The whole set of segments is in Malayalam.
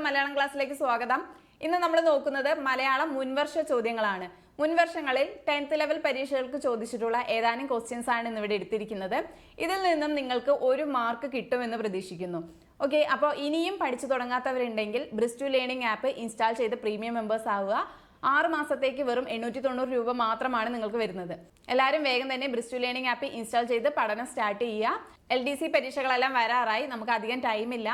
എല്ലാവർക്കും മലയാളം ക്ലാസ്സിലേക്ക് സ്വാഗതം. ഇന്ന് നമ്മൾ നോക്കുന്നത് മലയാളം മുൻവർഷ ചോദ്യങ്ങളാണ്. മുൻവർഷങ്ങളിൽ ടെൻത്ത് ലെവൽ പരീക്ഷകൾക്ക് ചോദിച്ചിട്ടുള്ള ഏതാനും ക്വസ്റ്റ്യൻസ് ആണ് ഇന്ന് ഇവിടെ എടുത്തിരിക്കുന്നത്. ഇതിൽ നിന്നും നിങ്ങൾക്ക് ഒരു മാർക്ക് കിട്ടുമെന്ന് പ്രതീക്ഷിക്കുന്നു. ഓക്കെ അപ്പോൾ ഇനിയും പഠിച്ചു തുടങ്ങാത്തവരുണ്ടെങ്കിൽ ബ്രിസ്റ്റു ലേണിംഗ് ആപ്പ് ഇൻസ്റ്റാൾ ചെയ്ത് പ്രീമിയം മെമ്പേഴ്സ് ആവുക. ആറ് മാസത്തേക്ക് വെറും എണ്ണൂറ്റി തൊണ്ണൂറ് രൂപ മാത്രമാണ് നിങ്ങൾക്ക് വരുന്നത്. എല്ലാവരും വേഗം തന്നെ ബ്രിസ്റ്റു ലേണിംഗ് ആപ്പ് ഇൻസ്റ്റാൾ ചെയ്ത് പഠനം സ്റ്റാർട്ട് ചെയ്യുക. എൽ ഡി സി പരീക്ഷകളെല്ലാം വരാറായി. നമുക്ക് അധികം ടൈമില്ല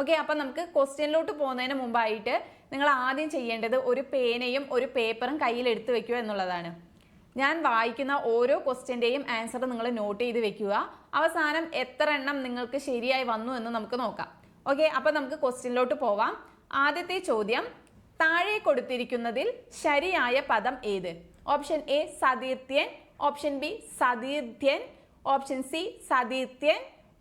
ഓക്കെ അപ്പം നമുക്ക് ക്വസ്റ്റ്യനിലോട്ട് പോകുന്നതിന് മുമ്പായിട്ട് നിങ്ങൾ ആദ്യം ചെയ്യേണ്ടത് ഒരു പേനയും ഒരു പേപ്പറും കയ്യിലെടുത്ത് വെക്കുക എന്നുള്ളതാണ്. ഞാൻ വായിക്കുന്ന ഓരോ ക്വസ്റ്റ്യന്റെയും ആൻസർ നിങ്ങൾ നോട്ട് ചെയ്ത് വെക്കുക. അവസാനം എത്ര എണ്ണം നിങ്ങൾക്ക് ശരിയായി വന്നു എന്ന് നമുക്ക് നോക്കാം. ഓക്കെ അപ്പം നമുക്ക് ക്വസ്റ്റ്യനിലോട്ട് പോവാം. ആദ്യത്തെ ചോദ്യം താഴെ കൊടുത്തിരിക്കുന്നതിൽ ശരിയായ പദം ഏത്? ഓപ്ഷൻ എ സതീർത്ഥ്യൻ. ഓപ്ഷൻ ബി സതീർത്ഥ്യൻ. ഓപ്ഷൻ സി സതീർത്ഥ്യൻ.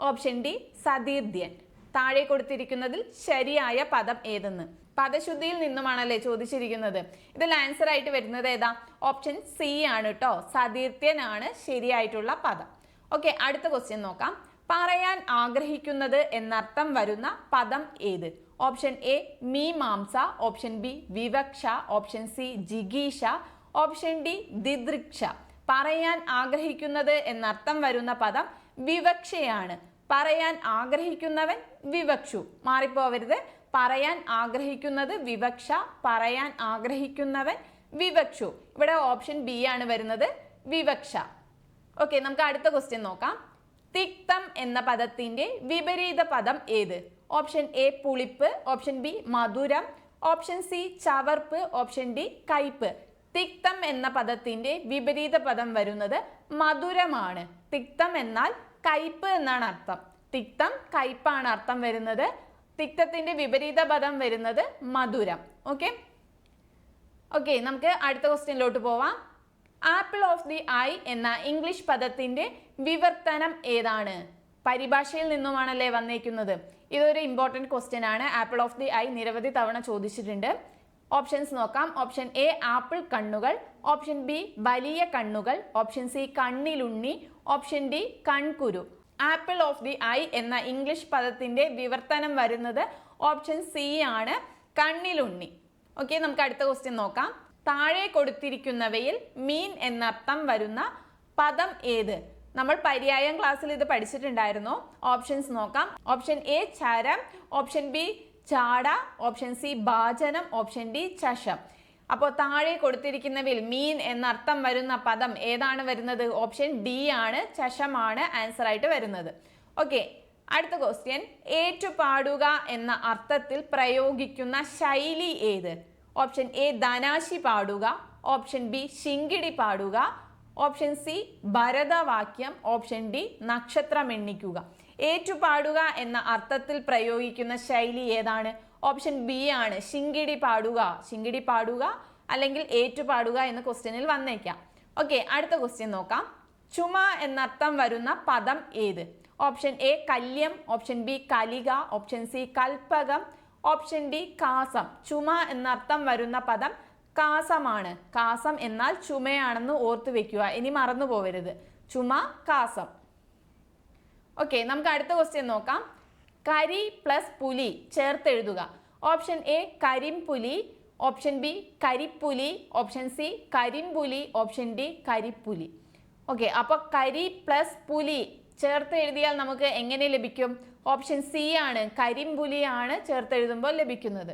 ഓപ്ഷൻ ഡി സതീർദ്ധ്യൻ താഴെ കൊടുത്തിരിക്കുന്നതിൽ ശരിയായ പദം ഏതെന്ന്? പദശുദ്ധിയിൽ നിന്നുമാണല്ലേ ചോദിച്ചിരിക്കുന്നത്. ഇതിൽ ആൻസർ ആയിട്ട് വരുന്നത് ഏതാ? ഓപ്ഷൻ സി ആണ് കേട്ടോ സതീർത്ഥ്യനാണ് ശരിയായിട്ടുള്ള പദം. ഓക്കെ അടുത്ത ക്വസ്റ്റ്യൻ നോക്കാം. പറയാൻ ആഗ്രഹിക്കുന്നത് എന്നർത്ഥം വരുന്ന പദം ഏത്? ഓപ്ഷൻ എ മീമാംസ. ഓപ്ഷൻ ബി വിവക്ഷ. ഓപ്ഷൻ സി ജിഗീഷ. ഓപ്ഷൻ ഡി ദിദൃക്ഷ. പറയാൻ ആഗ്രഹിക്കുന്നത് എന്നർത്ഥം വരുന്ന പദം വിവക്ഷയാണ്. പറയാൻ ആഗ്രഹിക്കുന്നവൻ വിവക്ഷു. മാറിപ്പോവരുത്. പറയാൻ ആഗ്രഹിക്കുന്നത് വിവക്ഷ പറയാൻ ആഗ്രഹിക്കുന്നവൻ വിവക്ഷു. ഇവിടെ ഓപ്ഷൻ ബി ആണ് വരുന്നത് വിവക്ഷ. ഓക്കെ നമുക്ക് അടുത്ത ക്വസ്റ്റ്യൻ നോക്കാം. തിക്തം എന്ന പദത്തിന്റെ വിപരീത പദം ഏത്? ഓപ്ഷൻ എ പുളിപ്പ് ഓപ്ഷൻ ബി മധുരം ഓപ്ഷൻ സി ചവർപ്പ് ഓപ്ഷൻ ഡി കയ്പ് തിക്തം എന്ന പദത്തിന്റെ വിപരീത പദം വരുന്നത് മധുരമാണ്. തിക്തം എന്നാൽ കയ്പ് എന്നാണ് അർത്ഥം. തിക്തം കയ്പാണ് അർത്ഥം വരുന്നത്. തിക്തത്തിന്റെ വിപരീത പദം വരുന്നത് മധുരം. ഓക്കെ ഓക്കെ നമുക്ക് അടുത്ത ക്വസ്റ്റ്യനിലോട്ട് പോവാം. ആപ്പിൾ ഓഫ് ദി ഐ എന്ന ഇംഗ്ലീഷ് പദത്തിന്റെ വിവർത്തനം ഏതാണ്? പരിഭാഷയിൽ നിന്നുമാണല്ലേ വന്നേക്കുന്നത്. ഇതൊരു ഇമ്പോർട്ടന്റ് ക്വസ്റ്റ്യൻ ആണ്. ആപ്പിൾ ഓഫ് ദി ഐ നിരവധി തവണ ചോദിച്ചിട്ടുണ്ട്. ഓപ്ഷൻസ് നോക്കാം. ഓപ്ഷൻ എ ആപ്പിൾ കണ്ണുകൾ. ഓപ്ഷൻ ബി വലിയ കണ്ണുകൾ. ഓപ്ഷൻ സി കണ്ണിലുണ്ണി. ഓപ്ഷൻ ഡി കൺകുരു. ആപ്പിൾ ഓഫ് ദി ഐ എന്ന ഇംഗ്ലീഷ് പദത്തിന്റെ വിവർത്തനം വരുന്നത് ഓപ്ഷൻ സി ആണ്. കണ്ണിലുണ്ണി. ഓക്കെ നമുക്ക് അടുത്ത ക്വസ്റ്റ്യൻ നോക്കാം. താഴെ കൊടുത്തിരിക്കുന്നവയിൽ മീൻ എന്നർത്ഥം വരുന്ന പദം ഏത്? നമ്മൾ പര്യായം ക്ലാസ്സിൽ ഇത് പഠിച്ചിട്ടുണ്ടായിരുന്നു. ഓപ്ഷൻസ് നോക്കാം. ഓപ്ഷൻ എ ചരം. ഓപ്ഷൻ ബി ചാട ഓപ്ഷൻ സി ഭാജനം ഓപ്ഷൻ ഡി ചഷം അപ്പോൾ താഴെ കൊടുത്തിരിക്കുന്നവയിൽ മീൻ എന്നർത്ഥം വരുന്ന പദം ഏതാണ് വരുന്നത്? ഓപ്ഷൻ ഡി ആണ് ചഷമാണ് ആൻസർ ആയിട്ട് വരുന്നത്. ഓക്കെ അടുത്ത ക്വസ്റ്റ്യൻ ഏറ്റുപാടുക എന്ന അർത്ഥത്തിൽ പ്രയോഗിക്കുന്ന ശൈലി ഏത്? ഓപ്ഷൻ എ ധനാശി പാടുക ഓപ്ഷൻ ബി ശിങ്കിടി പാടുക ഓപ്ഷൻ സി ഭരതവാക്യം ഓപ്ഷൻ ഡി നക്ഷത്രം എണ്ണിക്കുക. ഏറ്റുപാടുക എന്ന അർത്ഥത്തിൽ പ്രയോഗിക്കുന്ന ശൈലി ഏതാണ്? ഓപ്ഷൻ ബി ആണ്. ശിങ്കിടി പാടുക. ശിങ്കിടി പാടുക അല്ലെങ്കിൽ ഏറ്റുപാടുക എന്ന ക്വസ്റ്റ്യനിൽ വന്നേക്കാം. ഓക്കെ അടുത്ത ക്വസ്റ്റ്യൻ നോക്കാം. ചുമ എന്നർത്ഥം വരുന്ന പദം ഏത്? ഓപ്ഷൻ എ കല്യം ഓപ്ഷൻ ബി കലിക ഓപ്ഷൻ സി കൽപ്പകം ഓപ്ഷൻ ഡി കാസം. ചുമ എന്നർത്ഥം വരുന്ന പദം കാസമാണ്. കാസം എന്നാൽ ചുമയാണെന്ന് ഓർത്തു വെക്കുക. ഇനി മറന്നു പോവരുത് ചുമ കാസം. ഓക്കെ നമുക്ക് അടുത്ത ക്വസ്റ്റ്യൻ നോക്കാം. കരി പ്ലസ് പുലി ചേർത്ത് എഴുതുക ഓപ്ഷൻ എ കരിംപുലി ഓപ്ഷൻ ബി കരിപ്പുലി. ഓപ്ഷൻ സി കരിമ്പുലി ഓപ്ഷൻ ഡി കരിപ്പുലി. ഓക്കെ അപ്പോൾ കരി പ്ലസ് പുലി ചേർത്ത് എഴുതിയാൽ നമുക്ക് എങ്ങനെ ലഭിക്കും? ഓപ്ഷൻ സി ആണ് കരിമ്പുലിയാണ് ചേർത്ത് എഴുതുമ്പോൾ ലഭിക്കുന്നത്.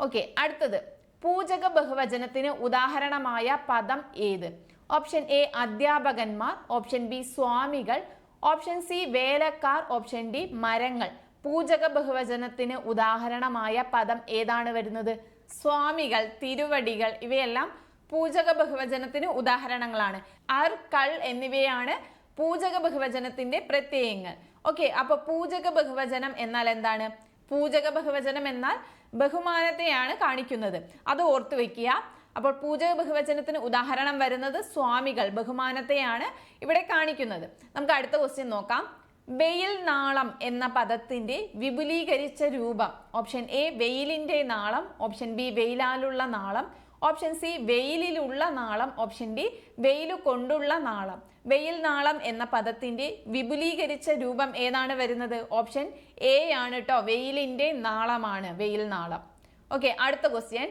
ഓക്കെ അടുത്തത്. പൂജക ബഹുവചനത്തിന് ഉദാഹരണമായ പദം ഏത്? ഓപ്ഷൻ എ അധ്യാപകന്മാർ. ഓപ്ഷൻ ബി സ്വാമികൾ. ഓപ്ഷൻ സി വേലക്കാർ. ഓപ്ഷൻ ഡി മരങ്ങൾ. പൂജക ബഹുവചനത്തിന് ഉദാഹരണമായ പദം ഏതാണ് വരുന്നത്? സ്വാമികൾ തിരുവടികൾ ഇവയെല്ലാം പൂജക ബഹുവചനത്തിന് ഉദാഹരണങ്ങളാണ്. അർ കൾ എന്നിവയാണ് പൂജക ബഹുവചനത്തിന്റെ പ്രത്യയങ്ങൾ. ഓക്കെ അപ്പൊ പൂജക ബഹുവചനം എന്നാൽ എന്താണ്? പൂജക ബഹുവചനം എന്നാൽ ബഹുമാനത്തെയാണ് കാണിക്കുന്നത്. അത് ഓർത്തു വെക്കുക. അപ്പോൾ പൂജക ബഹുവചനത്തിന് ഉദാഹരണം വരുന്നത് സ്വാമികൾ ബഹുമാനത്തെയാണ് ഇവിടെ കാണിക്കുന്നത്. നമുക്ക് അടുത്ത ക്വസ്റ്റ്യൻ നോക്കാം. വെയിൽ നാളം എന്ന പദത്തിന്റെ വിപുലീകരിച്ച രൂപം ഓപ്ഷൻ എ വെയിലിന്റെ നാളം ഓപ്ഷൻ ബി വെയിലാലുള്ള നാളം ഓപ്ഷൻ സി വെയിലിലുള്ള നാളം ഓപ്ഷൻ ഡി വെയിൽ കൊണ്ടുള്ള നാളം. വെയിൽ നാളം എന്ന പദത്തിന്റെ വിപുലീകരിച്ച രൂപം ഏതാണ് വരുന്നത്? ഓപ്ഷൻ എ ആണ് കേട്ടോ വെയിലിന്റെ നാളമാണ് വെയിൽ നാളം. ഓക്കെ അടുത്ത ക്വസ്റ്റ്യൻ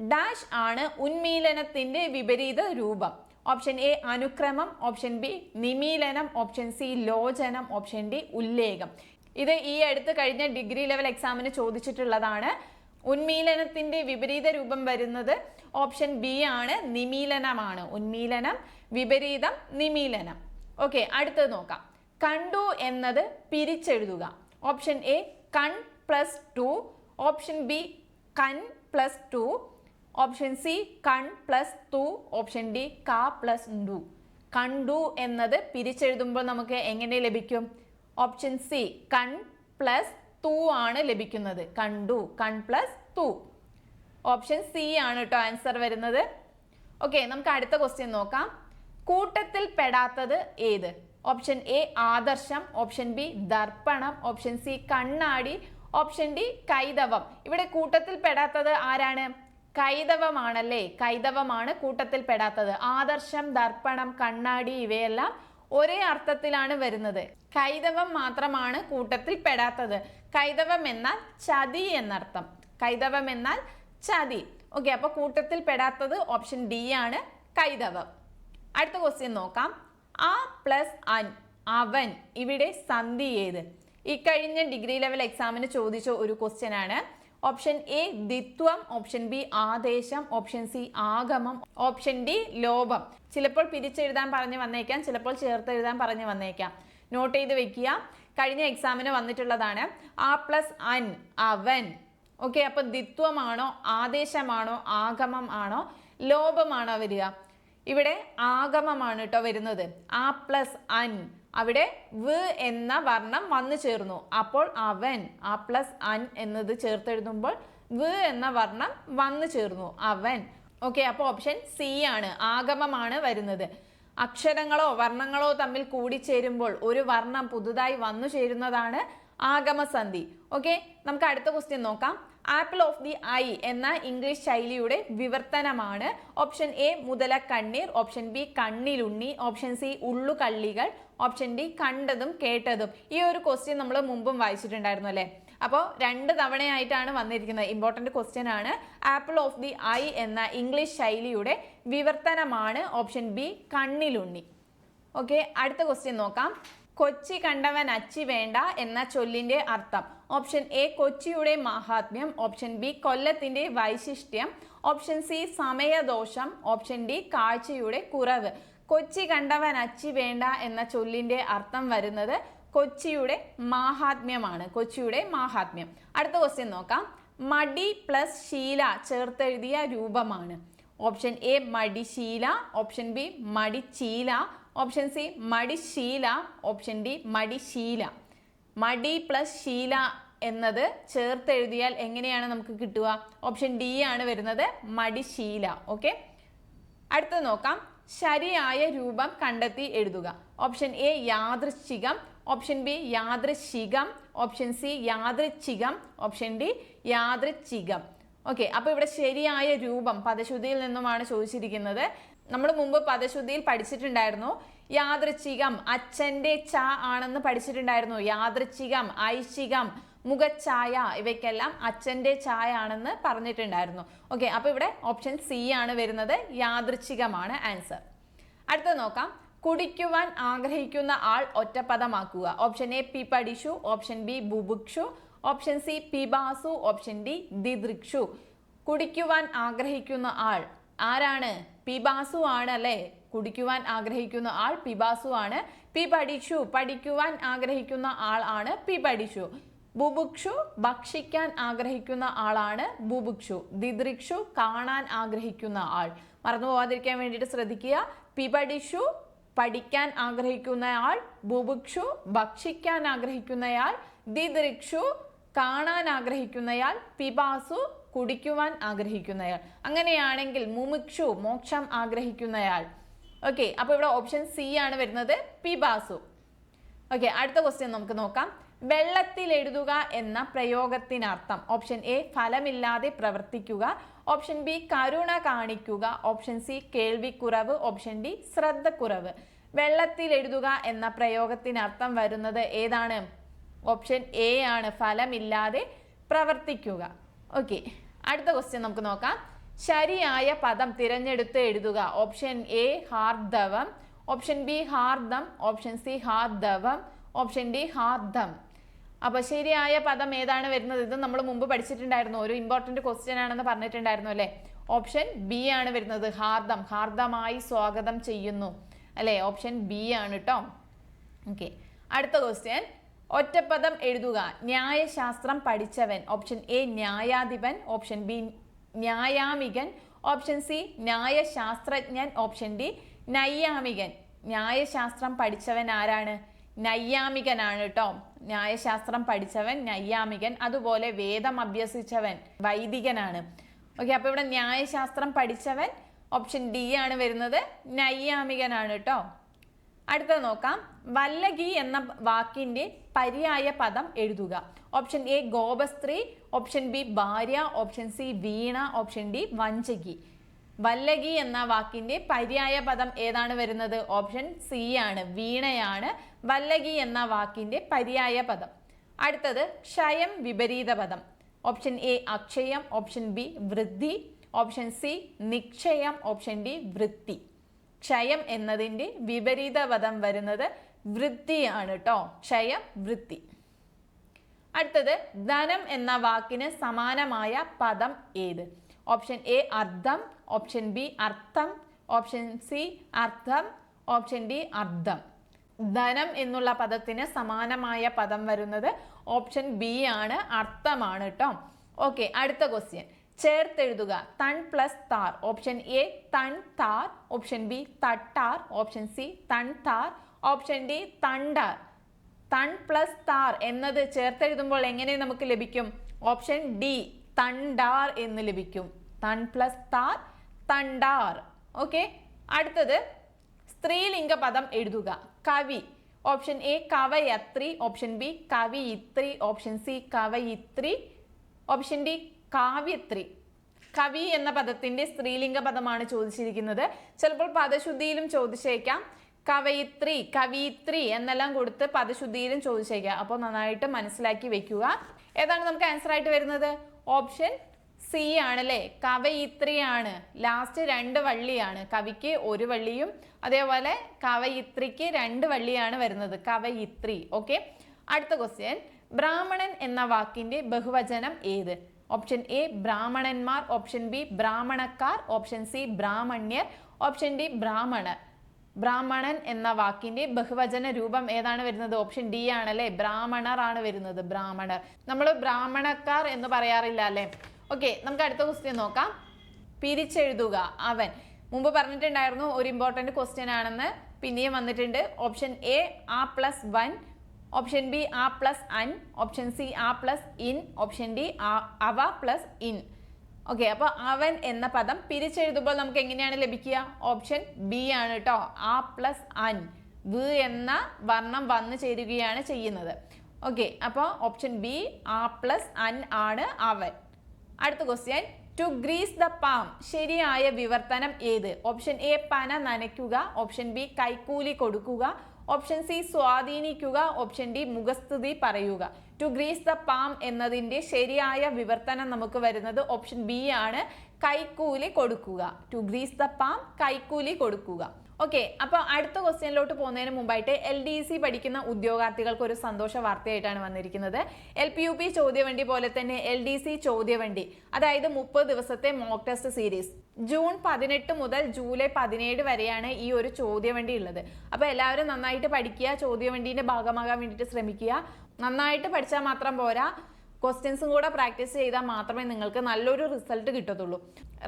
ഡാഷ് ആണ് ഉന്മീലനത്തിന്റെ വിപരീത രൂപം. ഓപ്ഷൻ എ അനുക്രമം ഓപ്ഷൻ ബി നിമീലനം ഓപ്ഷൻ സി ലോചനം ഓപ്ഷൻ ഡി ഉല്ലേഖം. ഇത് ഈ അടുത്ത് കഴിഞ്ഞ ഡിഗ്രി ലെവൽ എക്സാമിന് ചോദിച്ചിട്ടുള്ളതാണ്. ഉന്മീലനത്തിന്റെ വിപരീത രൂപം വരുന്നത് ഓപ്ഷൻ ബി ആണ് നിമീലനമാണ്. ഉന്മീലനം വിപരീതം നിമീലനം. ഓക്കെ അടുത്തത് നോക്കാം. കണ്ടു എന്നത് പിരിച്ചെഴുതുക. ഓപ്ഷൻ എ കൺ പ്ലസ് ടു ഓപ്ഷൻ ബി കൺ പ്ലസ് ടു ഓപ്ഷൻ സി കൺ പ്ലസ് തു. ഓപ്ഷൻ ഡി ക പ്ലസ് ഡു കണ്ടു എന്നത് പിരിച്ചെഴുതുമ്പോൾ നമുക്ക് എങ്ങനെ ലഭിക്കും? ഓപ്ഷൻ സി കൺ പ്ലസ് തു ആണ് ലഭിക്കുന്നത്. കണ്ടു കൺ പ്ലസ് തു. ഓപ്ഷൻ സി ആണ് കേട്ടോ ആൻസർ വരുന്നത്. ഓക്കെ നമുക്ക് അടുത്ത ക്വസ്റ്റ്യൻ നോക്കാം. കൂട്ടത്തിൽ പെടാത്തത് ഏത്? ഓപ്ഷൻ എ ആദർശം. ഓപ്ഷൻ ബി ദർപ്പണം. ഓപ്ഷൻ സി കണ്ണാടി. ഓപ്ഷൻ ഡി കൈതവം. ഇവിടെ കൂട്ടത്തിൽ പെടാത്തത് ആരാണ്? കൈതവമാണല്ലേ? കൈതവമാണ് കൂട്ടത്തിൽ പെടാത്തത്. ആദർശം ദർപ്പണം കണ്ണാടി ഇവയെല്ലാം ഒരേ അർത്ഥത്തിലാണ് വരുന്നത്. കൈതവം മാത്രമാണ് കൂട്ടത്തിൽ പെടാത്തത്. കൈതവം എന്നാൽ ചതി എന്നർത്ഥം. കൈതവം എന്നാൽ ചതി. ഓക്കെ അപ്പൊ കൂട്ടത്തിൽ പെടാത്തത് ഓപ്ഷൻ ഡി ആണ് കൈതവം. അടുത്ത ക്വസ്റ്റ്യൻ നോക്കാം. ആ പ്ലസ് അൻ അവൻ ഇവിടെ സന്ധി ഏത്? ഇക്കഴിഞ്ഞ ഡിഗ്രി ലെവൽ എക്സാമിന് ചോദിച്ച ഒരു ക്വസ്റ്റ്യൻ ആണ്. ഓപ്ഷൻ എ ദിത്വം ഓപ്ഷൻ ബി ആദേശം. ഓപ്ഷൻ സി ആഗമം. ഓപ്ഷൻ ഡി ലോപം. ചിലപ്പോൾ പിരിച്ചെഴുതാൻ പറഞ്ഞു വന്നേക്കാം. ചിലപ്പോൾ ചേർത്ത് എഴുതാൻ പറഞ്ഞു വന്നേക്കാം. നോട്ട് ചെയ്ത് വെക്കുക. കഴിഞ്ഞ എക്സാമിന് വന്നിട്ടുള്ളതാണ്. ആ പ്ലസ് അൻ അവൻ. ഓക്കെ അപ്പൊ ദിത്വമാണോ ആദേശമാണോ ആഗമം ആണോ ലോപമാണോ വരിക? ഇവിടെ ആഗമമാണ് കേട്ടോ വരുന്നത്. ആ പ്ലസ് അൻ അവിടെ വ് എന്ന വർണം വന്നു ചേർന്നു. അപ്പോൾ അവൻ ആ പ്ലസ് അൻ എന്നത് ചേർത്തെഴുതുമ്പോൾ വ് എന്ന വർണം വന്നു ചേർന്നു. അവൻ. ഓക്കെ അപ്പോൾ ഓപ്ഷൻ സി ആണ്. ആഗമമാണ് വരുന്നത്. അക്ഷരങ്ങളോ വർണങ്ങളോ തമ്മിൽ കൂടിച്ചേരുമ്പോൾ ഒരു വർണം പുതുതായി വന്നു ചേരുന്നതാണ് ആഗമസന്ധി. ഓക്കെ നമുക്ക് അടുത്ത ക്വസ്റ്റ്യൻ നോക്കാം. ആപ്പിൾ ഓഫ് ദി ഐ എന്ന ഇംഗ്ലീഷ് ശൈലിയുടെ വിവർത്തനമാണ്. ഓപ്ഷൻ എ മുതല കണ്ണീർ ഓപ്ഷൻ ബി കണ്ണിലുണ്ണി. ഓപ്ഷൻ സി ഉള്ളുകള്ളികൾ. ഓപ്ഷൻ ഡി കണ്ടതും കേട്ടതും. ഈ ഒരു ക്വസ്റ്റ്യൻ നമ്മൾ മുമ്പും വായിച്ചിട്ടുണ്ടായിരുന്നു അല്ലേ? അപ്പോൾ രണ്ട് തവണയായിട്ടാണ് വന്നിരിക്കുന്നത്. ഇമ്പോർട്ടന്റ് ക്വസ്റ്റ്യൻ ആണ്. ആപ്പിൾ ഓഫ് ദി ഐ എന്ന ഇംഗ്ലീഷ് ശൈലിയുടെ വിവർത്തനമാണ് ഓപ്ഷൻ ബി കണ്ണിലുണ്ണി. ഓക്കെ അടുത്ത ക്വസ്റ്റ്യൻ നോക്കാം. കൊച്ചി കണ്ടവൻ അച്ചി വേണ്ട എന്ന ചൊല്ലിന്റെ അർത്ഥം. ഓപ്ഷൻ എ കൊച്ചിയുടെ മഹാത്മ്യം. ഓപ്ഷൻ ബി കൊല്ലത്തിന്റെ വൈശിഷ്ട്യം. ഓപ്ഷൻ സി സമയദോഷം. ഓപ്ഷൻ ഡി കാഴ്ചയുടെ കുറവ്. കൊച്ചി കണ്ടവൻ അച്ചി വേണ്ട എന്ന ചൊല്ലിന്റെ അർത്ഥം വരുന്നത് കൊച്ചിയുടെ മാഹാത്മ്യമാണ് കൊച്ചിയുടെ മാഹാത്മ്യം. അടുത്ത ക്വസ്റ്റ്യൻ നോക്കാം. മടി പ്ലസ് ശീല ചേർത്തെഴുതിയ രൂപമാണ്. ഓപ്ഷൻ എ മടിശീല ഓപ്ഷൻ ബി മടിച്ചീല ഓപ്ഷൻ സി മടിശീല ഓപ്ഷൻ ഡി മടിശീല മടി പ്ലസ് ശീല എന്നത് ചേർത്തെഴുതിയാൽ എങ്ങനെയാണ് നമുക്ക് കിട്ടുക? ഓപ്ഷൻ ഡി ആണ് വരുന്നത് മടിശീല ഓക്കെ അടുത്തത് നോക്കാം. ശരിയായ രൂപം കണ്ടെത്തി എഴുതുക. ഓപ്ഷൻ എ യാദൃശ്ചികം. ഓപ്ഷൻ ബി യാദൃശികം ഓപ്ഷൻ സി യാദൃച്ഛികം ഓപ്ഷൻ ഡി യാദൃച്ഛികം ഓക്കെ അപ്പോൾ ഇവിടെ ശരിയായ രൂപം പദശുദ്ധിയിൽ നിന്നുമാണ് ചോദിച്ചിരിക്കുന്നത്. നമ്മൾ മുമ്പ് പദശുദ്ധിയിൽ പഠിച്ചിട്ടുണ്ടായിരുന്നു. യാദൃച്ഛികം അച്ഛന്റെ ച ആണെന്ന് പഠിച്ചിട്ടുണ്ടായിരുന്നു. യാദൃച്ഛികം ഐശികം മുഖഛായ ഇവയ്ക്കെല്ലാം അച്ഛന്റെ ചായ ആണെന്ന് പറഞ്ഞിട്ടുണ്ടായിരുന്നു. ഓക്കെ അപ്പോൾ ഇവിടെ ഓപ്ഷൻ സി ആണ് വരുന്നത്. യാദൃച്ഛികമാണ് ആൻസർ അടുത്തത് നോക്കാം. കുടിക്കുവാൻ ആഗ്രഹിക്കുന്ന ആൾ ഒറ്റപ്പദമാക്കുക. ഓപ്ഷൻ എ പി പഠിഷു ഓപ്ഷൻ ബി ബുഭുക്ഷു. ഓപ്ഷൻ സി പിബാസു ഓപ്ഷൻ ഡി ദിദൃക്ഷു. കുടിക്കുവാൻ ആഗ്രഹിക്കുന്ന ആൾ ആരാണ്? പിബാസു ആണ് അല്ലേ? കുടിക്കുവാൻ ആഗ്രഹിക്കുന്ന ആൾ പിബാസു ആണ്. പി പഠിച്ചു. പഠിക്കുവാൻ ആഗ്രഹിക്കുന്ന ആൾ ആണ് പി പഠിച്ചു. ബുബുക്ഷു ഭക്ഷിക്കാൻ ആഗ്രഹിക്കുന്ന ആളാണ് ബുബുക്ഷു ദിദൃക്ഷു കാണാൻ ആഗ്രഹിക്കുന്ന ആൾ. മറന്നു പോവാതിരിക്കാൻ വേണ്ടിയിട്ട് ശ്രദ്ധിക്കുക. പിപടിഷു പഠിക്കാൻ ആഗ്രഹിക്കുന്നയാൾ ബുഭുക്ഷു ഭക്ഷിക്കാൻ ആഗ്രഹിക്കുന്നയാൾ ദിദൃക്ഷു കാണാൻ ആഗ്രഹിക്കുന്നയാൾ പിപാസു കുടിക്കുവാൻ ആഗ്രഹിക്കുന്നയാൾ അങ്ങനെയാണെങ്കിൽ മുമുക്ഷു മോക്ഷം ആഗ്രഹിക്കുന്നയാൾ ഓക്കെ അപ്പോൾ ഇവിടെ ഓപ്ഷൻ സി ആണ് വരുന്നത്. പിബാസു ഓക്കെ അടുത്ത ക്വസ്റ്റ്യൻ നമുക്ക് നോക്കാം. വെള്ളത്തിൽ എഴുതുക എന്ന പ്രയോഗത്തിനർത്ഥം. ഓപ്ഷൻ എ ഫലമില്ലാതെ പ്രവർത്തിക്കുക. ഓപ്ഷൻ ബി കരുണ കാണിക്കുക. ഓപ്ഷൻ സി കേൾവിക്കുറവ്. ഓപ്ഷൻ ഡി ശ്രദ്ധക്കുറവ്. വെള്ളത്തിൽ എഴുതുക എന്ന പ്രയോഗത്തിനർത്ഥം വരുന്നത് ഏതാണ്? ഓപ്ഷൻ എ ആണ് ഫലമില്ലാതെ പ്രവർത്തിക്കുക. ഓക്കെ അടുത്ത ക്വസ്റ്റ്യൻ നമുക്ക് നോക്കാം. ശരിയായ പദം തിരഞ്ഞെടുത്ത് എഴുതുക. ഓപ്ഷൻ എ ഹാർദവം. ഓപ്ഷൻ ബി ഹാർദം. ഓപ്ഷൻ സി ഹാർദവം. ഓപ്ഷൻ ഡി ഹാർദം. അപ്പൊ ശരിയായ പദം ഏതാണ് വരുന്നത്? ഇത് നമ്മൾ മുമ്പ് പഠിച്ചിട്ടുണ്ടായിരുന്നു. ഒരു ഇമ്പോർട്ടന്റ് ക്വസ്റ്റ്യൻ ആണെന്ന് പറഞ്ഞിട്ടുണ്ടായിരുന്നു അല്ലേ? ഓപ്ഷൻ ബി ആണ് വരുന്നത്. ഹാർദം. ഹാർദമായി സ്വാഗതം ചെയ്യുന്നു. അല്ലേ? ഓപ്ഷൻ ബി ആണ് കേട്ടോ ഓക്കെ അടുത്ത ക്വസ്റ്റ്യൻ ഒറ്റപ്പദം എഴുതുക. ന്യായശാസ്ത്രം പഠിച്ചവൻ. ഓപ്ഷൻ എ ന്യായാധിപൻ. ഓപ്ഷൻ ബി ന്യായാമികൻ. ഓപ്ഷൻ സി ന്യായശാസ്ത്രജ്ഞൻ. ഓപ്ഷൻ ഡി നൈയാമികൻ. ന്യായശാസ്ത്രം പഠിച്ചവൻ ആരാണ്? നൈയാമികനാണ് കേട്ടോ ന്യായശാസ്ത്രം പഠിച്ചവൻ നൈയാമികൻ അതുപോലെ വേദം അഭ്യസിച്ചവൻ വൈദികനാണ്. ഓക്കെ അപ്പൊ ഇവിടെ ന്യായശാസ്ത്രം പഠിച്ചവൻ ഓപ്ഷൻ ഡി ആണ് വരുന്നത്. നൈയാമികനാണ് കേട്ടോ അടുത്തത് നോക്കാം. വല്ലകി എന്ന വാക്കിന്റെ പര്യായ പദം എഴുതുക. ഓപ്ഷൻ എ ഗോപസ്ത്രീ. ഓപ്ഷൻ ബി ഭാര്യ. ഓപ്ഷൻ സി വീണ. ഓപ്ഷൻ ഡി വഞ്ചകി. വല്ലകി എന്ന വാക്കിന്റെ പര്യായ പദം ഏതാണ് വരുന്നത്? ഓപ്ഷൻ സി ആണ്. വീണയാണ്. വല്ലകി എന്ന വാക്കിന്റെ പര്യായ പദം. അടുത്തത് ക്ഷയം വിപരീത പദം. ഓപ്ഷൻ എ അക്ഷയം ഓപ്ഷൻ ബി വൃദ്ധി ഓപ്ഷൻ സി നിക്ഷയം ഓപ്ഷൻ ഡി വൃത്തി. ക്ഷയം എന്നതിന്റെ വിപരീത പദം വരുന്നത് വൃത്തിയാണ് കേട്ടോ ക്ഷയം വൃത്തി. അടുത്തത് ധനം എന്ന വാക്കിന് സമാനമായ പദം ഏത്? ഓപ്ഷൻ എ അർത്ഥം ഓപ്ഷൻ ബി അർത്ഥം ഓപ്ഷൻ സി അർത്ഥം ഓപ്ഷൻ ഡി അർത്ഥം ധനം എന്നുള്ള പദത്തിന് സമാനമായ പദം വരുന്നത് ഓപ്ഷൻ ബി ആണ് അർത്ഥമാണ് കേട്ടോ ഓക്കെ അടുത്ത ക്വസ്റ്റ്യൻ ചേർത്തെഴുതുക. തൺ പ്ലസ് താർ. ഓപ്ഷൻ എ തൺ താർ. ഓപ്ഷൻ ബി തട്ടാർ. ഓപ്ഷൻ സി തൺ താർ. ഓപ്ഷൻ ഡി തണ്ടാർ. തൺ പ്ലസ് താർ എന്നത് ചേർത്തെഴുതുമ്പോൾ എങ്ങനെ നമുക്ക് ലഭിക്കും? ഓപ്ഷൻ ഡി തണ്ടാർ എന്ന് ലഭിക്കും. തൺ പ്ലസ് താർ തണ്ടാർ. ഓക്കെ അടുത്തത് സ്ത്രീലിംഗ പദം എഴുതുക. കവി. ഓപ്ഷൻ എ കവയത്രി. ഓപ്ഷൻ ബി കവിയിത്രി. ഓപ്ഷൻ സി കവയിത്രി. ഓപ്ഷൻ ഡി കാവ്യത്രി. കവി എന്ന പദത്തിന്റെ സ്ത്രീലിംഗ പദമാണ് ചോദിച്ചിരിക്കുന്നത്. ചിലപ്പോൾ പദശുദ്ധിയിലും ചോദിച്ചേക്കാം. കവയിത്രി കവിയിത്രി എന്നെല്ലാം കൊടുത്ത് പദശുദ്ധിയിലും ചോദിച്ചേക്കാം. അപ്പോൾ നന്നായിട്ട് മനസ്സിലാക്കി വെക്കുക. ഏതാണ് നമുക്ക് ആൻസർ ആയിട്ട് വരുന്നത്? ഓപ്ഷൻ സി ആണല്ലേ കവയിത്രിയാണ് ലാസ്റ്റ് രണ്ട് വള്ളിയാണ്. കവിക്ക് ഒരു വള്ളിയും അതേപോലെ കവയിത്രിക്ക് രണ്ട് വള്ളിയാണ് വരുന്നത്. കവയിത്രി ഓക്കെ? അടുത്ത ക്വസ്റ്റ്യൻ ബ്രാഹ്മണൻ എന്ന വാക്കിന്റെ ബഹുവചനം ഏത്? ഓപ്ഷൻ എ ബ്രാഹ്മണന്മാർ. ഓപ്ഷൻ ബി ബ്രാഹ്മണക്കാർ. ഓപ്ഷൻ സി ബ്രാഹ്മണ്യർ. ഓപ്ഷൻ ഡി ബ്രാഹ്മണർ ബ്രാഹ്മണൻ എന്ന വാക്കിന്റെ ബഹുവചന രൂപം ഏതാണ് വരുന്നത്? ഓപ്ഷൻ ഡി ആണല്ലേ? ബ്രാഹ്മണർ ആണ് വരുന്നത്. ബ്രാഹ്മണർ. നമ്മൾ ബ്രാഹ്മണക്കാർ എന്ന് പറയാറില്ല അല്ലേ? ഓക്കെ നമുക്ക് അടുത്ത ക്വസ്റ്റ്യൻ നോക്കാം. പിരിച്ചെഴുതുക. അവൻ. മുമ്പ് പറഞ്ഞിട്ടുണ്ടായിരുന്നു ഒരു ഇമ്പോർട്ടന്റ് ക്വസ്റ്റ്യൻ ആണെന്ന്. പിന്നെയും വന്നിട്ടുണ്ട് ഓപ്ഷൻ എ ആ പ്ലസ് വൺ ഓപ്ഷൻ ബി ആ പ്ലസ് അൻ ഓപ്ഷൻ സി ആ പ്ലസ് ഇൻ ഓപ്ഷൻ ഡി അവ പ്ലസ് ഇൻ ഓക്കെ അപ്പോൾ അവൻ എന്ന പദം പിരിച്ചെഴുതുമ്പോൾ നമുക്ക് എങ്ങനെയാണ് ലഭിക്കുക? ഓപ്ഷൻ ബി ആണ് കേട്ടോ ആ പ്ലസ് അൻ വ് എന്ന വർണം വന്നു ചേരുകയാണ് ചെയ്യുന്നത്. ഓക്കെ അപ്പോൾ ഓപ്ഷൻ ബി ആ പ്ലസ് അൻ ആണ് അവൻ. അടുത്ത question to grease the palm ശരിയായ വിവർത്തനം ഏത്? ഓപ്ഷൻ എ പന നനയ്ക്കുക. ഓപ്ഷൻ ബി കൈക്കൂലി കൊടുക്കുക. ഓപ്ഷൻ സി സ്വാധീനിക്കുക. ഓപ്ഷൻ ഡി മുഖസ്തുതി പറയുക. ടു ഗ്രീസ് ദ പാം എന്നതിന്റെ ശരിയായ വിവർത്തനം നമുക്ക് വരുന്നത് ഓപ്ഷൻ ബി ആണ്. കൈക്കൂലി കൊടുക്കുക. ടു ഗ്രീസ് ദ പാം കൈക്കൂലി കൊടുക്കുക. ഓക്കെ അപ്പൊ അടുത്ത ക്വസ്റ്റ്യനിലോട്ട് പോകുന്നതിന് മുമ്പായിട്ട് എൽ ഡി സി പഠിക്കുന്ന ഉദ്യോഗാർത്ഥികൾക്ക് ഒരു സന്തോഷ വാർത്തയായിട്ടാണ് വന്നിരിക്കുന്നത്. എൽ പി യു പി ചോദ്യവണ്ടി പോലെ തന്നെ എൽ ഡി സി ചോദ്യവണ്ടി അതായത് മുപ്പത് ദിവസത്തെ മോക്ക് ടെസ്റ്റ് സീരീസ് ജൂൺ പതിനെട്ട് മുതൽ ജൂലൈ പതിനേഴ് വരെയാണ് ഈ ഒരു ചോദ്യവണ്ടി ഉള്ളത്. അപ്പൊ എല്ലാവരും നന്നായിട്ട് പഠിക്കുക ചോദ്യവണ്ടിന്റെ ഭാഗമാകാൻ വേണ്ടിയിട്ട് ശ്രമിക്കുക. നന്നായിട്ട് പഠിച്ചാൽ മാത്രം പോരാ. ക്വസ്റ്റ്യൻസും കൂടെ പ്രാക്ടീസ് ചെയ്താൽ മാത്രമേ നിങ്ങൾക്ക് നല്ലൊരു റിസൾട്ട് കിട്ടത്തുള്ളൂ.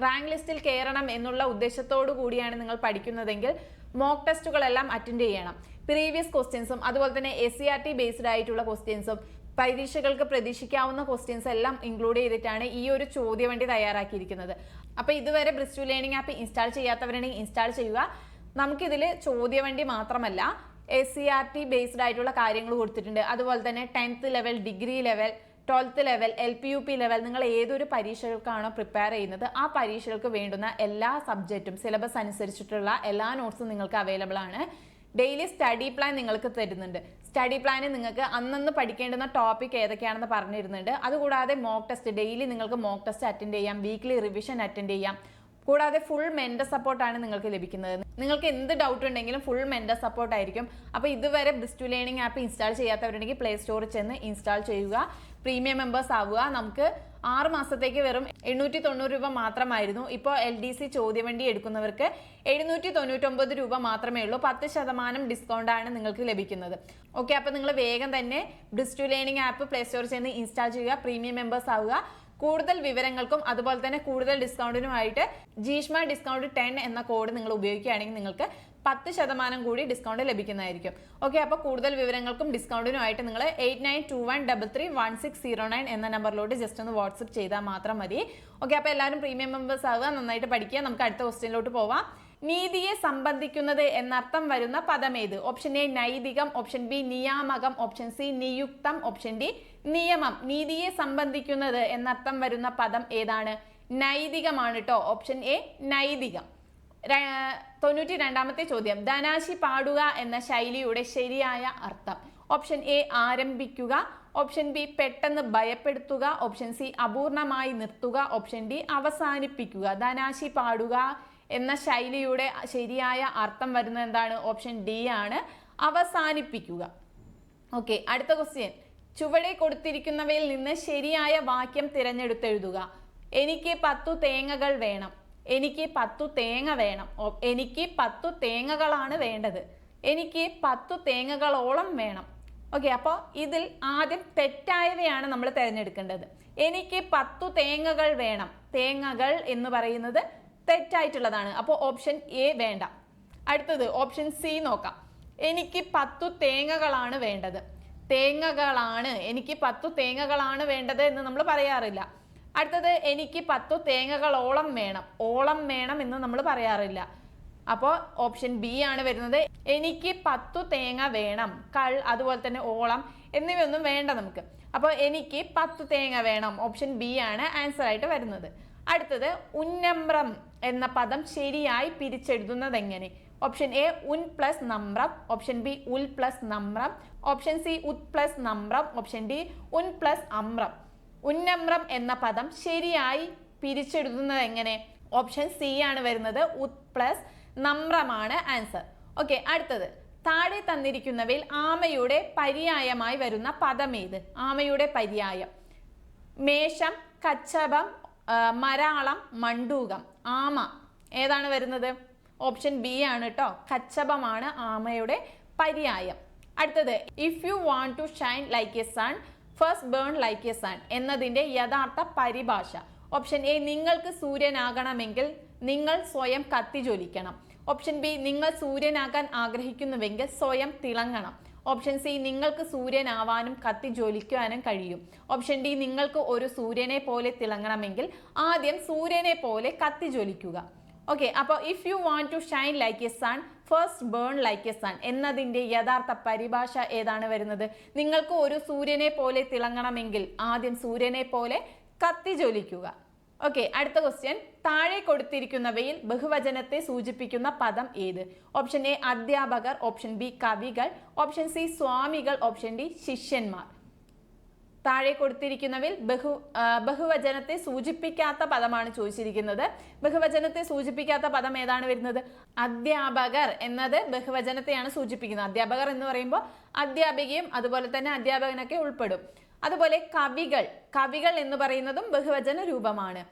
റാങ്ക് ലിസ്റ്റിൽ കയറണം എന്നുള്ള ഉദ്ദേശത്തോടു കൂടിയാണ് നിങ്ങൾ പഠിക്കുന്നതെങ്കിൽ മോക്ക് ടെസ്റ്റുകളെല്ലാം അറ്റൻഡ് ചെയ്യണം. പ്രീവിയസ് ക്വസ്റ്റ്യൻസും അതുപോലെ തന്നെ S C R T based ആയിട്ടുള്ള ക്വസ്റ്റ്യൻസും പരീക്ഷകൾക്ക് പ്രതീക്ഷിക്കാവുന്ന ക്വസ്റ്റ്യൻസ് എല്ലാം ഇൻക്ലൂഡ് ചെയ്തിട്ടാണ് ഈ ഒരു ചോദ്യവണ്ടി തയ്യാറാക്കിയിരിക്കുന്നത്. അപ്പോൾ ഇതുവരെ ബ്രിസ്റ്റു ലേണിംഗ് ആപ്പ് ഇൻസ്റ്റാൾ ചെയ്യാത്തവരാണെങ്കിൽ ഇൻസ്റ്റാൾ ചെയ്യുക. നമുക്കിതിൽ ചോദ്യവണ്ടി മാത്രമല്ല S C R T based ആയിട്ടുള്ള കാര്യങ്ങൾ കൊടുത്തിട്ടുണ്ട്. അതുപോലെ തന്നെ tenth level degree level twelfth level L P U P level നിങ്ങൾ ഏതൊരു പരീക്ഷകൾക്കാണോ പ്രിപ്പയർ ചെയ്യുന്നത് ആ പരീക്ഷകൾക്ക് വേണ്ടുന്ന എല്ലാ സബ്ജക്റ്റും സിലബസ് അനുസരിച്ചിട്ടുള്ള എല്ലാ നോട്ട്സും നിങ്ങൾക്ക് അവൈലബിൾ ആണ്. ഡെയിലി സ്റ്റഡി പ്ലാൻ നിങ്ങൾക്ക് തരുന്നുണ്ട്. സ്റ്റഡി പ്ലാനിൽ നിങ്ങൾക്ക് അന്നന്ന് പഠിക്കേണ്ടുന്ന ടോപ്പിക് ഏതൊക്കെയാണെന്ന് പറഞ്ഞിരുന്നുണ്ട്. അതുകൂടാതെ മോക്ക് ടെസ്റ്റ് ഡെയിലി നിങ്ങൾക്ക് മോക്ക് ടെസ്റ്റ് അറ്റൻഡ് ചെയ്യാം വീക്ക്ലി റിവിഷൻ അറ്റൻഡ് ചെയ്യാം. കൂടാതെ ഫുൾ മെന്റർ സപ്പോർട്ടാണ് നിങ്ങൾക്ക് ലഭിക്കുന്നത്. നിങ്ങൾക്ക് എന്ത് ഡൗട്ട് ഉണ്ടെങ്കിലും ഫുൾ മെന്റർ സപ്പോർട്ടായിരിക്കും അപ്പോൾ ഇതുവരെ ബ്രിസ്റ്റു ലേണിംഗ് ആപ്പ് ഇൻസ്റ്റാൾ ചെയ്യാത്തവരുണ്ടെങ്കിൽ പ്ലേ സ്റ്റോറിൽ ചെന്ന് ഇൻസ്റ്റാൾ ചെയ്യുക. പ്രീമിയം മെമ്പേഴ്സ് ആവുക. നമുക്ക് ആറ് മാസത്തേക്ക് വെറും എണ്ണൂറ്റി തൊണ്ണൂറ് രൂപ മാത്രമായിരുന്നു. ഇപ്പോൾ എൽ ഡി സി ചോദ്യവണ്ടി എടുക്കുന്നവർക്ക് എഴുന്നൂറ്റി തൊണ്ണൂറ്റൊമ്പത് രൂപ മാത്രമേ ഉള്ളൂ. പത്ത് ശതമാനം ഡിസ്കൗണ്ട് ആണ് നിങ്ങൾക്ക് ലഭിക്കുന്നത്. ഓക്കെ അപ്പോൾ നിങ്ങൾ വേഗം തന്നെ ബ്രിസ്റ്റു ലേണിംഗ് ആപ്പ് പ്ലേ സ്റ്റോർ ചെന്ന് ഇൻസ്റ്റാൾ ചെയ്യുക. പ്രീമിയം മെമ്പേഴ്സ് ആവുക. കൂടുതൽ വിവരങ്ങൾക്കും അതുപോലെ തന്നെ കൂടുതൽ ഡിസ്കൗണ്ടിനുമായിട്ട് ജീഷ്മ ഡിസ്കൗണ്ട് ടെൻ എന്ന കോഡ് നിങ്ങൾ ഉപയോഗിക്കുകയാണെങ്കിൽ നിങ്ങൾക്ക് പത്ത് ശതമാനം കൂടി ഡിസ്കൗണ്ട് ലഭിക്കുന്നതായിരിക്കും. ഓക്കെ അപ്പോൾ കൂടുതൽ വിവരങ്ങൾക്കും ഡിസ്കൗണ്ടിനുമായിട്ട് നിങ്ങൾ eight nine two one double three one six zero nine എന്ന നമ്പറിലോട്ട് ജസ്റ്റ് ഒന്ന് വാട്സപ്പ് ചെയ്താൽ മാത്രം മതി. ഓക്കെ അപ്പോൾ എല്ലാവരും പ്രീമിയം മെമ്പേഴ്സ് ആവുക നന്നായിട്ട് പഠിക്കുക. നമുക്ക് അടുത്ത ക്വസ്റ്റ്യനിലോട്ട് പോവാം. നീതിയെ സംബന്ധിക്കുന്നത് എന്നർത്ഥം വരുന്ന പദം ഏത്? ഓപ്ഷൻ എ നൈതികം. ഓപ്ഷൻ ബി നിയാമകം. ഓപ്ഷൻ സി നിയുക്തം. ഓപ്ഷൻ ഡി നിയമം. നീതിയെ സംബന്ധിക്കുന്നത് എന്നർത്ഥം വരുന്ന പദം ഏതാണ്? നൈതികമാണ് കേട്ടോ ഓപ്ഷൻ എ നൈതികം. തൊണ്ണൂറ്റി രണ്ടാമത്തെ ചോദ്യം. ധനാശി പാടുക എന്ന ശൈലിയുടെ ശരിയായ അർത്ഥം. ഓപ്ഷൻ എ ആരംഭിക്കുക. ഓപ്ഷൻ ബി പെട്ടെന്ന് ഭയപ്പെടുത്തുക. ഓപ്ഷൻ സി അപൂർണമായി നിർത്തുക. ഓപ്ഷൻ ഡി അവസാനിപ്പിക്കുക. ധനാശി പാടുക എന്ന ശൈലിയുടെ ശരിയായ അർത്ഥം വരുന്നത് എന്താണ്? ഓപ്ഷൻ ഡി ആണ്. അവസാനിപ്പിക്കുക. ഓക്കെ അടുത്ത ക്വസ്റ്റ്യൻ ചുവടെ കൊടുത്തിരിക്കുന്നവയിൽ നിന്ന് ശരിയായ വാക്യം തിരഞ്ഞെടുത്തെഴുതുക. എനിക്ക് പത്തു തേങ്ങകൾ വേണം. എനിക്ക് പത്തു തേങ്ങ വേണം. എനിക്ക് പത്തു തേങ്ങകളാണ് വേണ്ടത്. എനിക്ക് പത്തു തേങ്ങകളോളം വേണം. ഓക്കെ അപ്പോൾ ഇതിൽ ആദ്യം തെറ്റായവയാണ് നമ്മൾ തിരഞ്ഞെടുക്കേണ്ടത്. എനിക്ക് പത്തു തേങ്ങകൾ വേണം. തേങ്ങകൾ എന്ന് പറയുന്നത് തെറ്റായിട്ടുള്ളതാണ്. അപ്പോൾ ഓപ്ഷൻ എ വേണ്ട. അടുത്തത് ഓപ്ഷൻ സി നോക്കാം. എനിക്ക് പത്തു തേങ്ങകളാണ് വേണ്ടത്. തേങ്ങകളാണ്. എനിക്ക് പത്തു തേങ്ങകളാണ് വേണ്ടത് എന്ന് നമ്മൾ പറയാറില്ല. അടുത്തത് എനിക്ക് പത്തു തേങ്ങകളോളം വേണം. ഓളം വേണം എന്ന് നമ്മൾ പറയാറില്ല. അപ്പോൾ ഓപ്ഷൻ ബി ആണ് വരുന്നത്. എനിക്ക് പത്തു തേങ്ങ വേണം. കൾ അതുപോലെ തന്നെ ഓളം എന്നിവയൊന്നും വേണ്ട നമുക്ക്. അപ്പോൾ എനിക്ക് പത്തു തേങ്ങ വേണം. ഓപ്ഷൻ ബി ആണ് ആൻസർ ആയിട്ട് വരുന്നത്. അടുത്തത് ഉന്നമ്രം എന്ന പദം ശരിയായി പിരിച്ചെഴുതുന്നത് എങ്ങനെ? ഓപ്ഷൻ എ ഉൻ പ്ലസ് നമ്രം. ഓപ്ഷൻ ബി ഉൽ പ്ലസ് നമ്രം. ഓപ്ഷൻ സി ഉത് പ്ലസ് നമ്രം. ഓപ്ഷൻ ഡി ഉൻ പ്ലസ് അമ്രം. ഉന്നമ്രം എന്ന പദം ശരിയായി പിരിച്ചെഴുതുന്നത് എങ്ങനെ? ഓപ്ഷൻ സി ആണ് വരുന്നത്. ഉത് പ്ലസ് നമ്രമാണ് ആൻസർ. ഓക്കെ അടുത്തത്. താഴെ തന്നിരിക്കുന്നവയിൽ ആമയുടെ പര്യായമായി വരുന്ന പദം ഏത് ആമയുടെ പര്യായം. മേശം കച്ചപം മരാളം മണ്ടൂകം. ആമ. ഏതാണ് വരുന്നത്? ഓപ്ഷൻ ബി ആണ് കേട്ടോ കച്ചപമാണ് ആമയുടെ പര്യായം. അടുത്തത്. If you want to shine like a sun first burn like a sun എന്നതിന്റെ യഥാർത്ഥ പരിഭാഷ. ഓപ്ഷൻ എ നിങ്ങൾക്ക് സൂര്യനാകണമെങ്കിൽ നിങ്ങൾ സ്വയം കത്തി കത്തിജ്വലിക്കണം ഓപ്ഷൻ ബി നിങ്ങൾ സൂര്യനാകാൻ ആഗ്രഹിക്കുന്നുവെങ്കിൽ സ്വയം തിളങ്ങണം. ഓപ്ഷൻ സി നിങ്ങൾക്ക് സൂര്യനാവാനും കത്തി ജ്വലിക്കുവാനും കഴിയും. ഓപ്ഷൻ ഡി നിങ്ങൾക്ക് ഒരു സൂര്യനെ പോലെ തിളങ്ങണമെങ്കിൽ ആദ്യം സൂര്യനെ പോലെ കത്തി ജ്വലിക്കുക. ഓക്കെ അപ്പോൾ if you want to shine like a sun first burn like a sun എന്നതിന്റെ യഥാർത്ഥ പരിഭാഷ ഏതാണ് വരുന്നത്? നിങ്ങൾക്ക് ഒരു സൂര്യനെ പോലെ തിളങ്ങണമെങ്കിൽ ആദ്യം സൂര്യനെ പോലെ കത്തി ജ്വലിക്കുക. ഓക്കെ അടുത്ത ക്വസ്റ്റ്യൻ താഴെ കൊടുത്തിരിക്കുന്നവയിൽ ബഹുവചനത്തെ സൂചിപ്പിക്കുന്ന പദം ഏത്? ഓപ്ഷൻ എ അധ്യാപകർ. ഓപ്ഷൻ ബി കവികൾ. ഓപ്ഷൻ സി സ്വാമികൾ. ഓപ്ഷൻ ഡി ശിഷ്യന്മാർ. താഴെ കൊടുത്തിരിക്കുന്നവിൽ ബഹു ബഹുവചനത്തെ സൂചിപ്പിക്കാത്ത പദമാണ് ചോദിച്ചിരിക്കുന്നത്. ബഹുവചനത്തെ സൂചിപ്പിക്കാത്ത പദം ഏതാണ് വരുന്നത്? അധ്യാപകർ എന്നത് ബഹുവചനത്തെയാണ് സൂചിപ്പിക്കുന്നത്. അധ്യാപകർ എന്ന് പറയുമ്പോൾ അധ്യാപികയും അതുപോലെ തന്നെ അധ്യാപകനൊക്കെ ഉൾപ്പെടും. അതുപോലെ കവികൾ കവികൾ എന്ന് പറയുന്നതും ബഹുവചന രൂപമാണ്.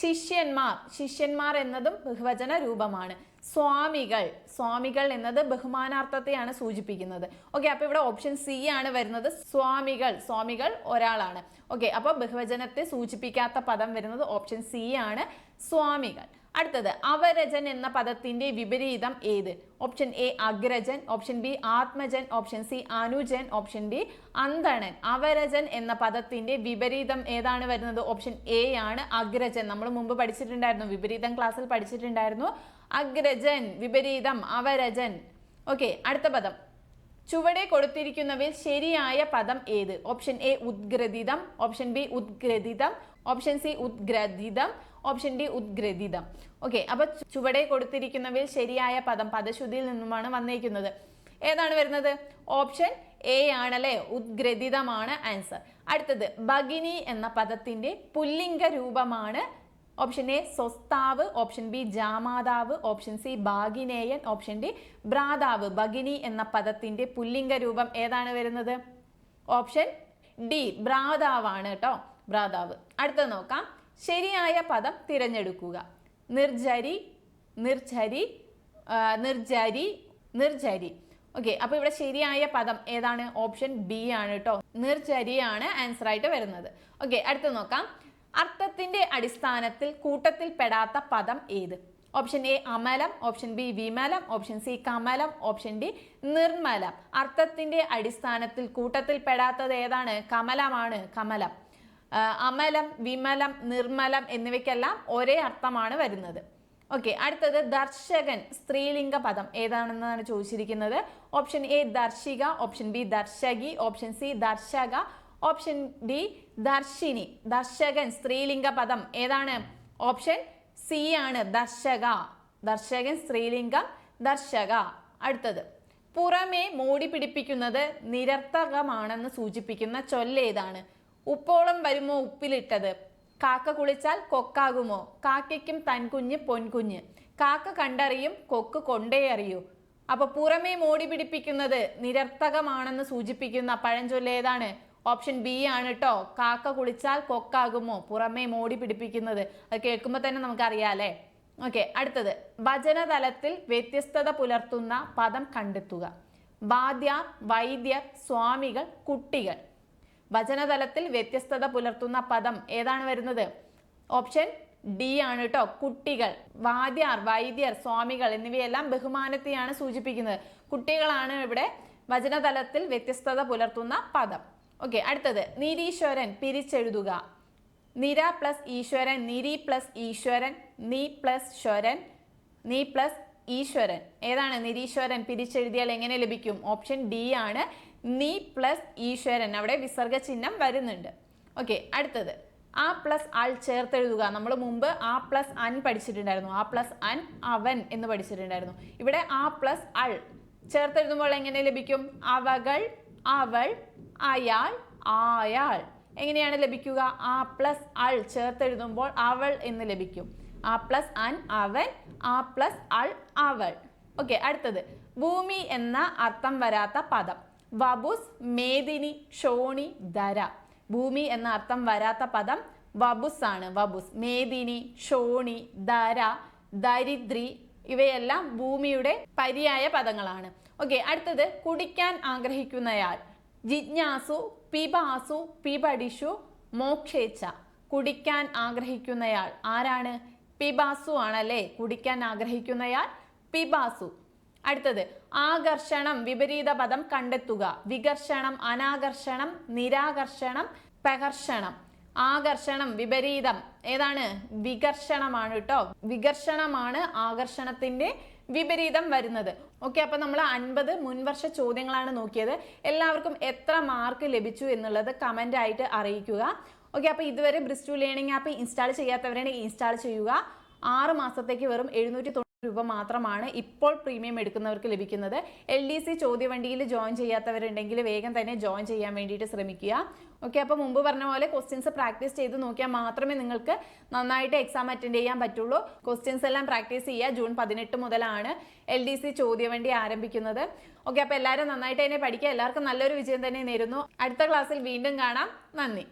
ശിഷ്യന്മാർ ശിഷ്യന്മാർ എന്നതും ബഹുവചന രൂപമാണ്. സ്വാമികൾ സ്വാമികൾ എന്നത് ബഹുമാനാർത്ഥത്തെയാണ് സൂചിപ്പിക്കുന്നത്. ഓക്കെ അപ്പൊ ഇവിടെ ഓപ്ഷൻ സി ആണ് വരുന്നത്. സ്വാമികൾ സ്വാമികൾ ഒരാളാണ്. ഓക്കെ അപ്പൊ ബഹുവചനത്തെ സൂചിപ്പിക്കാത്ത പദം വരുന്നത് ഓപ്ഷൻ സി ആണ്. സ്വാമികൾ. അടുത്തത് അവരജൻ എന്ന പദത്തിന്റെ വിപരീതം ഏത്? ഓപ്ഷൻ എ അഗ്രജൻ ഓപ്ഷൻ ബി ആത്മജൻ ഓപ്ഷൻ സി അനുജൻ ഓപ്ഷൻ ഡി അന്തണൻ അവരജൻ എന്ന പദത്തിന്റെ വിപരീതം ഏതാണ് വരുന്നത്? ഓപ്ഷൻ എ ആണ് അഗ്രജൻ. നമ്മൾ മുമ്പ് പഠിച്ചിട്ടുണ്ടായിരുന്നു വിപരീതം ക്ലാസ്സിൽ പഠിച്ചിട്ടുണ്ടായിരുന്നു. അഗ്രജൻ വിപരീതം അവരജൻ. ഓക്കെ അടുത്ത പദം. ചുവടെ കൊടുത്തിരിക്കുന്നവയിൽ ശരിയായ പദം ഏത്? ഓപ്ഷൻ എ ഉദ്ഗ്രഥിതം ഓപ്ഷൻ ബി ഉദ്ഗ്രഥിതം ഓപ്ഷൻ സി ഉദ്ഗ്രഥിതം ഓപ്ഷൻ ഡി ഉദ്ഗ്രഥിതം. ഓക്കെ അപ്പൊ ചുവടെ കൊടുത്തിരിക്കുന്നവയിൽ ശരിയായ പദം പദശുദ്ധിയിൽ നിന്നുമാണ് വന്നേക്കുന്നത്. ഏതാണ് വരുന്നത്? ഓപ്ഷൻ എ ആണല്ലേ? ഉദ്ഗ്രഥിതമാണ് ആൻസർ. അടുത്തത് ഭഗിനി എന്ന പദത്തിന്റെ പുല്ലിംഗ രൂപമാണ് ഓപ്ഷൻ എ സ്വസ്താവ് ഓപ്ഷൻ ബി ജാമാതാവ് ഓപ്ഷൻ സി ഭാഗിനേയൻ ഓപ്ഷൻ ഡി ഭ്രാതാവ്. ഭഗിനി എന്ന പദത്തിന്റെ പുല്ലിംഗ രൂപം ഏതാണ് വരുന്നത്? ഓപ്ഷൻ ഡി ഭ്രാതാവാണ് കേട്ടോ ഭ്രാതാവ്. അടുത്തത് നോക്കാം. ശരിയായ പദം തിരഞ്ഞെടുക്കുക. നിർജരി നിർജരി നിർജരി നിർജരി. ഓക്കെ അപ്പോൾ ഇവിടെ ശരിയായ പദം ഏതാണ്? ഓപ്ഷൻ ബി ആണ് കേട്ടോ നിർജരിയാണ് ആൻസർ ആയിട്ട് വരുന്നത്. ഓക്കെ അടുത്ത് നോക്കാം. അർത്ഥത്തിന്റെ അടിസ്ഥാനത്തിൽ കൂട്ടത്തിൽ പെടാത്ത പദം ഏത്? ഓപ്ഷൻ എ അമലം ഓപ്ഷൻ ബി വിമലം ഓപ്ഷൻ സി കമലം ഓപ്ഷൻ ഡി നിർമ്മലം. അർത്ഥത്തിന്റെ അടിസ്ഥാനത്തിൽ കൂട്ടത്തിൽ പെടാത്തത് ഏതാണ്? കമലമാണ് കമലം. അമലം വിമലം നിർമ്മലം എന്നിവയ്ക്കെല്ലാം ഒരേ അർത്ഥമാണ് വരുന്നത്. ഓക്കെ അടുത്തത് ദർശകൻ സ്ത്രീലിംഗ പദം. ഏതാണെന്നാണ് ചോദിച്ചിരിക്കുന്നത്? ഓപ്ഷൻ എ ദർശിക. ഓപ്ഷൻ ബി ദർശകി. ഓപ്ഷൻ സി ദർശക. ഓപ്ഷൻ ഡി ദർശിനി. ദർശകൻ സ്ത്രീലിംഗ പദം. ഏതാണ്? ഓപ്ഷൻ സി ആണ് ദർശക. ദർശകൻ സ്ത്രീലിംഗം ദർശക. അടുത്തത്. പുറമേ മൂടി പിടിപ്പിക്കുന്നത് നിരർത്ഥകമാണെന്ന് സൂചിപ്പിക്കുന്ന ചൊല്ലേതാണ്. ഉപ്പോളം വരുമോ ഉപ്പിലിട്ടത്? കാക്ക കുളിച്ചാൽ കൊക്കാകുമോ? കാക്കയ്ക്കും തൻകുഞ്ഞ് പൊൻകുഞ്ഞ്. കാക്ക കണ്ടറിയും കൊക്ക് കൊണ്ടേ അറിയൂ. അപ്പൊ പുറമേ മോടി പിടിപ്പിക്കുന്നത് നിരർത്ഥകമാണെന്ന് സൂചിപ്പിക്കുന്ന പഴഞ്ചൊല്ല് ഏതാണ്? ഓപ്ഷൻ ബി ആണ് കേട്ടോ കാക്ക കുളിച്ചാൽ കൊക്കാകുമോ? പുറമേ മോടി പിടിപ്പിക്കുന്നത്. അത് കേൾക്കുമ്പോൾ തന്നെ നമുക്കറിയാലേ ഓക്കെ അടുത്തത്. വചനതലത്തിൽ വ്യത്യസ്തത പുലർത്തുന്ന പദം കണ്ടെത്തുക. വാദ്യ വൈദ്യർ സ്വാമികൾ കുട്ടികൾ. വചനതലത്തിൽ വ്യത്യസ്തത പുലർത്തുന്ന പദം ഏതാണ് വരുന്നത്? ഓപ്ഷൻ ഡി ആണ് കേട്ടോ കുട്ടികൾ വാദ്യാർ വൈദ്യർ സ്വാമികൾ എന്നിവയെല്ലാം ബഹുമാനത്തെയാണ് സൂചിപ്പിക്കുന്നത്. കുട്ടികളാണ് ഇവിടെ വചനതലത്തിൽ വ്യത്യസ്തത പുലർത്തുന്ന പദം. ഓക്കെ അടുത്തത്. നിരീശ്വരൻ പിരിച്ചെഴുതുക. നിര പ്ലസ് ഈശ്വരൻ നിരി പ്ലസ് ഈശ്വരൻ നീ പ്ലസ് ശ്വരൻ നീ പ്ലസ് ഈശ്വരൻ. ഏതാണ്? നിരീശ്വരൻ പിരിച്ചെഴുതിയാൽ എങ്ങനെ ലഭിക്കും? ഓപ്ഷൻ ഡി ആണ്. നീ പ്ലസ് ഈശ്വരൻ. അവിടെ വിസർഗ ചിഹ്നം വരുന്നുണ്ട്. ഓക്കെ അടുത്തത്. ആ പ്ലസ് ആൾ ചേർത്തെഴുതുക. നമ്മൾ മുമ്പ് ആ പ്ലസ് അൻ പഠിച്ചിട്ടുണ്ടായിരുന്നു. ആ പ്ലസ് അൻ അവൻ എന്ന് പഠിച്ചിട്ടുണ്ടായിരുന്നു. ഇവിടെ ആ പ്ലസ് അൾ ചേർത്തെഴുതുമ്പോൾ എങ്ങനെ ലഭിക്കും? അവകൾ അവൾ അയാൾ ആയാൾ എങ്ങനെയാണ് ലഭിക്കുക? ആ പ്ലസ് അൾ ചേർത്തെഴുതുമ്പോൾ അവൾ എന്ന് ലഭിക്കും. ആ പ്ലസ് അൻ അവൻ ആ പ്ലസ് അൾ അവൾ. ഓക്കെ അടുത്തത്. ഭൂമി എന്ന അർത്ഥം വരാത്ത പദം. വബുസ് മേദിനി ഷോണി ധര. ഭൂമി എന്ന അർത്ഥം വരാത്ത പദം വബുസ് ആണ് വബുസ് മേദിനി ഷോണി ധര ദരിദ്രി ഇവയെല്ലാം ഭൂമിയുടെ പര്യായ പദങ്ങളാണ്. ഓക്കെ അടുത്തത് കുടിക്കാൻ ആഗ്രഹിക്കുന്നയാൾ. ജിജ്ഞാസു പിബാസു പിബടിഷു മോക്ഷേച്ച കുടിക്കാൻ ആഗ്രഹിക്കുന്നയാൾ ആരാണ്? പിബാസു ആണല്ലേ? കുടിക്കാൻ ആഗ്രഹിക്കുന്നയാൾ പിബാസു. അടുത്തത് ആകർഷണം വിപരീത പദം കണ്ടെത്തുക. വികർഷണം അനാകർഷണം നിരാകർഷണം പ്രകർഷണം ആകർഷണം വിപരീതം. ഏതാണ്? വികർഷണമാണ് കേട്ടോ വികർഷണമാണ് ആകർഷണത്തിന്റെ വിപരീതം വരുന്നത്. ഓക്കെ അപ്പൊ നമ്മൾ അൻപത് മുൻവർഷ ചോദ്യങ്ങളാണ് നോക്കിയത്. എല്ലാവർക്കും എത്ര മാർക്ക് ലഭിച്ചു എന്നുള്ളത് കമന്റ് ആയിട്ട് അറിയിക്കുക. ഓക്കെ അപ്പോൾ ഇതുവരെ ബ്രിസ്റ്റു ലേണിംഗ് ആപ്പ് ഇൻസ്റ്റാൾ ചെയ്യാത്തവരാണ് ഇൻസ്റ്റാൾ ചെയ്യുക. ആറ് മാസത്തേക്ക് വെറും എഴുന്നൂറ്റി രൂപ മാത്രമാണ് ഇപ്പോൾ പ്രീമിയം എടുക്കുന്നവർക്ക് ലഭിക്കുന്നത്. എൽ ഡി സി ചോദ്യവണ്ടിയിൽ ജോയിൻ ചെയ്യാത്തവരുണ്ടെങ്കിൽ വേഗം തന്നെ ജോയിൻ ചെയ്യാൻ വേണ്ടിയിട്ട് ശ്രമിക്കുക. ഓക്കെ അപ്പോൾ മുമ്പ് പറഞ്ഞ പോലെ ക്വസ്റ്റ്യൻസ് പ്രാക്ടീസ് ചെയ്ത് നോക്കിയാൽ മാത്രമേ നിങ്ങൾക്ക് നന്നായിട്ട് എക്സാം അറ്റൻഡ് ചെയ്യാൻ പറ്റുള്ളൂ. ക്വസ്റ്റ്യൻസ് എല്ലാം പ്രാക്ടീസ് ചെയ്യുക. ജൂൺ പതിനെട്ട് മുതലാണ് എൽ ഡി സി ചോദ്യവണ്ടി ആരംഭിക്കുന്നത്. ഓക്കെ അപ്പോൾ എല്ലാവരും നന്നായിട്ട് തന്നെ പഠിക്കുക. എല്ലാവർക്കും നല്ലൊരു വിജയം തന്നെ നേരുന്നു. അടുത്ത ക്ലാസ്സിൽ വീണ്ടും കാണാം. നന്ദി.